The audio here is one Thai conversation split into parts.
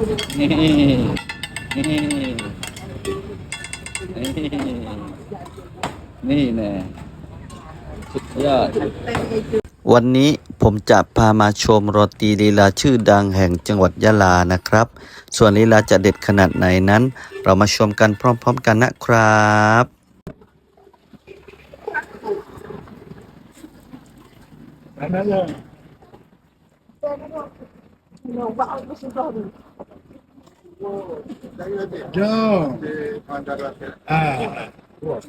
นี่นี่นี่แน่สุดยอดวันนี้ผมจะพามาชมโรตีลีลาชื่อดังแห่งจังหวัดยะลานะครับ ส่วนลีลาจะเด็ดขนาดไหนนั้น เรามาชมกันพร้อมๆกันนะครับ saya Ah. Buat.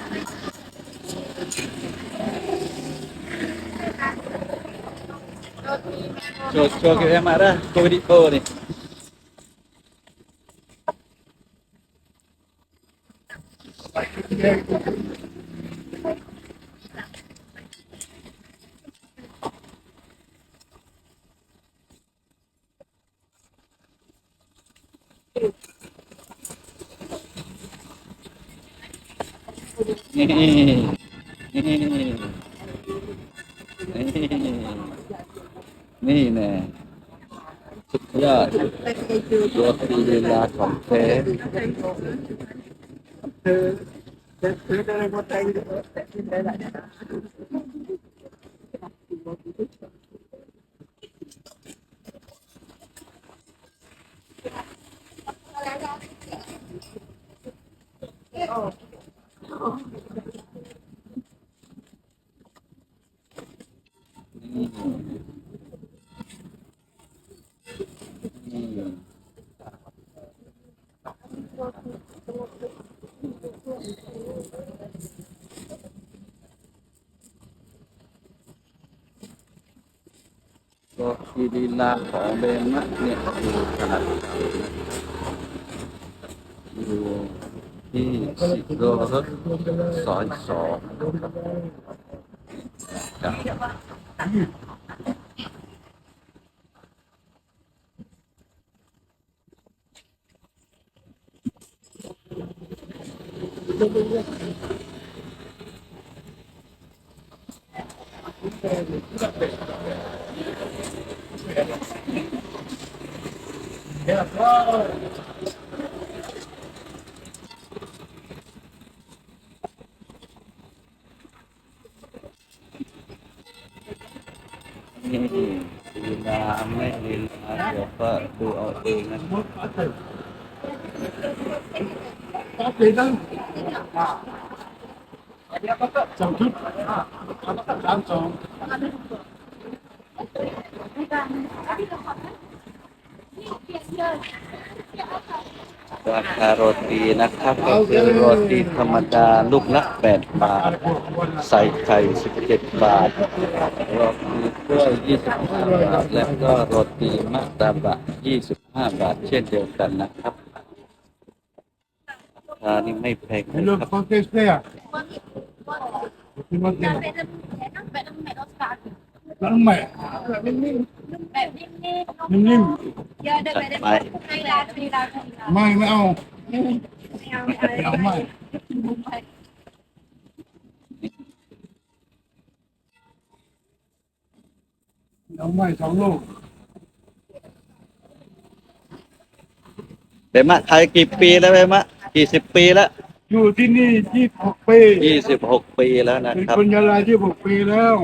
cho cho cái em mã ra tôi định bơ này Hehehe. Hehehe. Hehehe. นี่แน่สุดยอดโรตีลีลาของแท้ ก็ เทีลีลาของเบมะเนี่ยอยู่ขนาดอยู่ที่สิโลรถซอยสองครับนี่ Yeah, bro. Lila ame lila Có tiền đâu Hãy subscribe cho kênh Ghiền Mì Gõ Để không bỏ lỡ những video hấp dẫn ราคาโรตีนะครับก็คือโรตีธรรมดาลูกละ8บาท ใส่ไข่17 บาท โรตีกล้วย25 บาท แล้วก็โรตีมะตาบะ 25 บาท เช่นเดียวกันนะครับราคานี่ไม่แพงนะครับ kopi saya. Terima kasih. แบบนิ่มๆแบบรสชาติ Lama. แบบนิ่มๆ Nim-nim. เยอะเดินไปได้ไหมให้ร้านมีร้านมีร้าน Mai mau. ไม่เอาไม่เอา Mau mai. เอาไม่สองลูกเบมะขายกี่ปีแล้วเบมะกี่สิบปีแล้วอยู่ที่นี่ยี่สิบหกปียี่สิบหกปีแล้วนะเป็นครับ คนยาลาที่หกปีแล้ว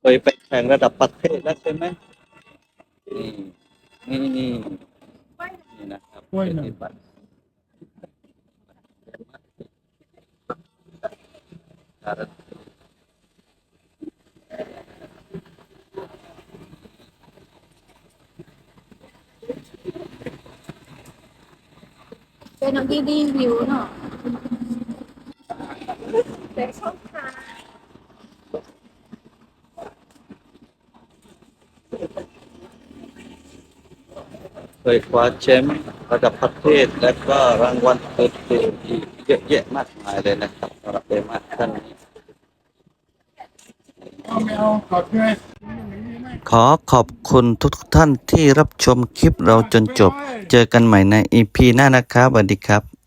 เคยไป แข่งระดับประเทศแล้วใช่ไหมนี่นี่นี่นี่นะครับกล้วยหนึ่งปฏิบัติการันตีเป็นน้ำดีดีวิวเนาะแต่ชอบทาน เค ยคว้าแชมป์ระดับประเทศ และก็รางวัลอื่นๆอีกเยอะแยะมากมายเลยนะครับสำหรับเดมาท่านนี้ขอขอขอบคุณทุกท่านที่รับชมคลิปเราจนจบ เจอกันใหม่ใน EP หน้านะครับสวัสดีครับ